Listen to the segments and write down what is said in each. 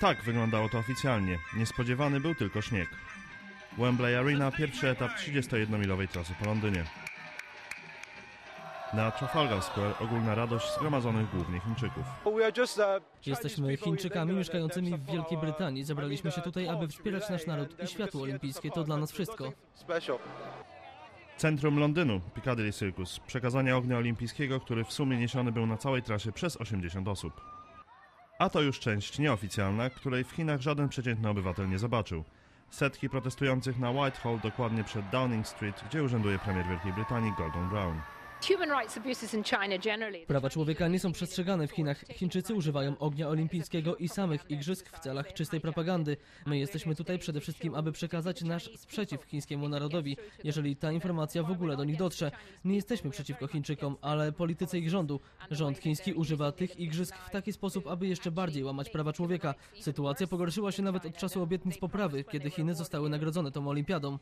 Tak wyglądało to oficjalnie. Niespodziewany był tylko śnieg. Wembley Arena, pierwszy etap 31-milowej trasy po Londynie. Na Trafalgar Square ogólna radość zgromadzonych głównie Chińczyków. Jesteśmy Chińczykami mieszkającymi w Wielkiej Brytanii. Zebraliśmy się tutaj, aby wspierać nasz naród i światło olimpijskie. To dla nas wszystko. Centrum Londynu, Piccadilly Circus, przekazanie ognia olimpijskiego, który w sumie niesiony był na całej trasie przez 80 osób. A to już część nieoficjalna, której w Chinach żaden przeciętny obywatel nie zobaczył. Setki protestujących na Whitehall, dokładnie przed Downing Street, gdzie urzęduje premier Wielkiej Brytanii Gordon Brown. Prawa człowieka nie są przestrzegane w Chinach. Chińczycy używają ognia olimpijskiego i samych igrzysk w celach czystej propagandy. My jesteśmy tutaj przede wszystkim, aby przekazać nasz sprzeciw chińskiemu narodowi, jeżeli ta informacja w ogóle do nich dotrze. Nie jesteśmy przeciwko Chińczykom, ale polityce ich rządu. Rząd chiński używa tych igrzysk w taki sposób, aby jeszcze bardziej łamać prawa człowieka. Sytuacja pogorszyła się nawet od czasu obietnic poprawy, kiedy Chiny zostały nagrodzone tą olimpiadą.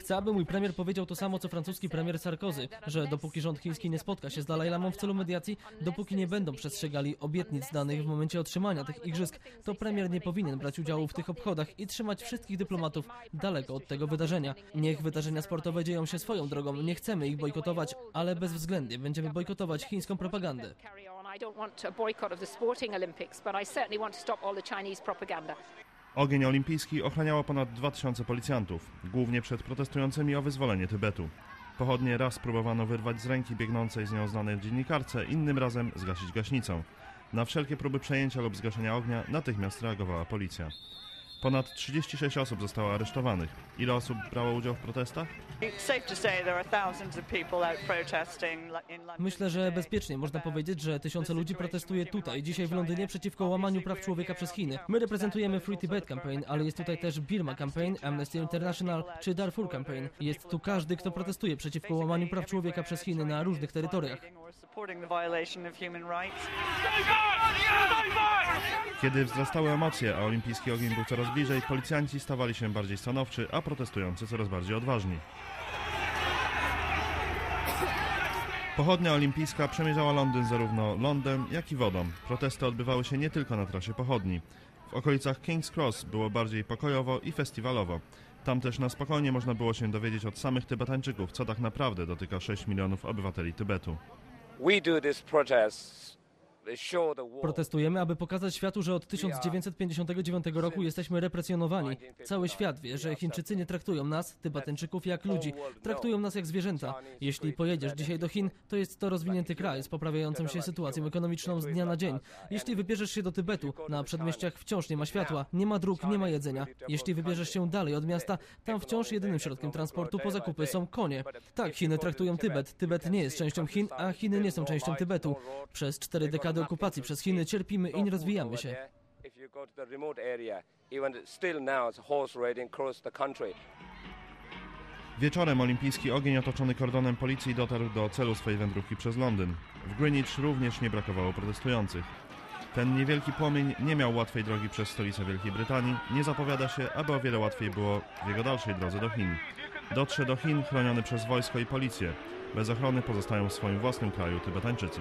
Chcę, aby mój premier powiedział to samo, co francuski premier Sarkozy, że dopóki rząd chiński nie spotka się z Dalaj Lamą w celu mediacji, dopóki nie będą przestrzegali obietnic danych w momencie otrzymania tych igrzysk, to premier nie powinien brać udziału w tych obchodach i trzymać wszystkich dyplomatów daleko od tego wydarzenia. Niech wydarzenia sportowe dzieją się swoją drogą, nie chcemy ich bojkotować, ale bezwzględnie będziemy bojkotować chińską propagandę. Ogień olimpijski ochraniało ponad 2000 policjantów, głównie przed protestującymi o wyzwolenie Tybetu. Pochodnie raz próbowano wyrwać z ręki biegnącej z nią znanej dziennikarce, innym razem zgasić gaśnicą. Na wszelkie próby przejęcia lub zgaszenia ognia natychmiast reagowała policja. Ponad 36 osób zostało aresztowanych. Ile osób brało udział w protestach? Myślę, że bezpiecznie można powiedzieć, że tysiące ludzi protestuje tutaj, dzisiaj w Londynie, przeciwko łamaniu praw człowieka przez Chiny. My reprezentujemy Free Tibet Campaign, ale jest tutaj też Birma Campaign, Amnesty International czy Darfur Campaign. Jest tu każdy, kto protestuje przeciwko łamaniu praw człowieka przez Chiny na różnych terytoriach. Kiedy wzrastały emocje, a olimpijski ogień był coraz bliżej, policjanci stawali się bardziej stanowczy, a protestujący coraz bardziej odważni. Pochodnia olimpijska przemierzała Londyn zarówno lądem, jak i wodą. Protesty odbywały się nie tylko na trasie pochodni. W okolicach King's Cross było bardziej pokojowo i festiwalowo. Tam też na spokojnie można było się dowiedzieć od samych Tybetańczyków, co tak naprawdę dotyka 6 milionów obywateli Tybetu. We do this protest Protestujemy, aby pokazać światu, że od 1959 roku jesteśmy represjonowani. Cały świat wie, że Chińczycy nie traktują nas, Tybetańczyków, jak ludzi. Traktują nas jak zwierzęta. Jeśli pojedziesz dzisiaj do Chin, to jest to rozwinięty kraj z poprawiającą się sytuacją ekonomiczną z dnia na dzień. Jeśli wybierzesz się do Tybetu, na przedmieściach wciąż nie ma światła, nie ma dróg, nie ma jedzenia. Jeśli wybierzesz się dalej od miasta, tam wciąż jedynym środkiem transportu po zakupy są konie. Tak, Chiny traktują Tybet. Tybet nie jest częścią Chin, a Chiny nie są częścią Tybetu. Przez cztery dekady dekady okupacji przez Chiny cierpimy i nie rozwijamy się. Wieczorem olimpijski ogień otoczony kordonem policji dotarł do celu swojej wędrówki przez Londyn. W Greenwich również nie brakowało protestujących. Ten niewielki płomień nie miał łatwej drogi przez stolicę Wielkiej Brytanii. Nie zapowiada się, aby o wiele łatwiej było w jego dalszej drodze do Chin. Dotrze do Chin chroniony przez wojsko i policję. Bez ochrony pozostają w swoim własnym kraju Tybetańczycy.